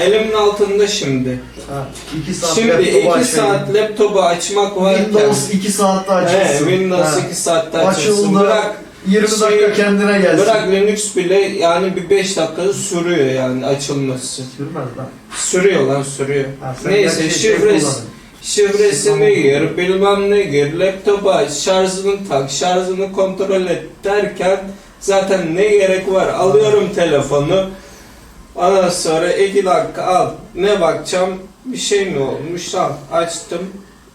elimin altında şimdi. Ha, 2 saat Şimdi laptopu 2 açmayın. saat laptopu açmak varken Windows 2 saatte açılsın. He, Windows Ha. 2 saatte açılsın. Açıldı. Bırak 20 Şey- dakika kendine gelsin. Bırak Linux bile yani bir 5 dakika sürüyor yani açılması. Sürmez lan. Sürüyor lan sürüyor. Ha, sen Neyse gerçi şey şifresi, kullanın. şifresini gir, bilmem ne gir, laptopu aç, şarjını tak, şarjını kontrol et derken zaten ne gerek var? Alıyorum telefonu. Ondan sonra iki dakika al. Ne bakacağım? Bir şey mi olmuş? Al. Açtım.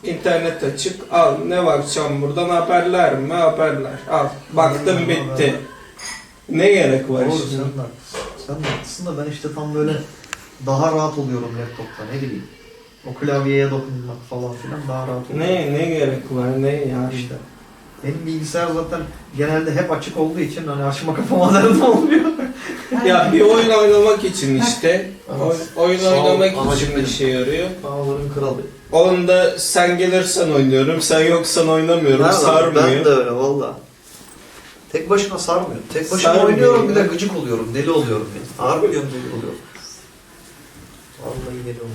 İnternet açık. Al. Ne bakacağım buradan? Haberler mi? Haberler. Al. Baktım bitti. Ne gerek var Doğru şimdi? sen de haklısın. Sen de haklısın da ben işte tam böyle daha rahat oluyorum laptopta ne bileyim. O klavyeye dokunmak falan filan daha rahat oluyor. Ne ne gerek var? Ne yani? İşte. Benim bilgisayar zaten genelde hep açık olduğu için hani açma kapama derdim olmuyor. Ya bir oyun oynamak için işte. Oy- oyun Sağ ol, oynamak için benim. işe yarıyor. Bağların kralı. Onda sen gelirsen oynuyorum, sen yoksan oynamıyorum, Ben, sarmıyor. ben de öyle valla. Tek başına sarmıyor. Tek başına Sarmıyor oynuyorum bir de ya. gıcık oluyorum. Deli oluyorum yani. Harbi diyorum deli oluyorum. Vallahi deli oluyorum.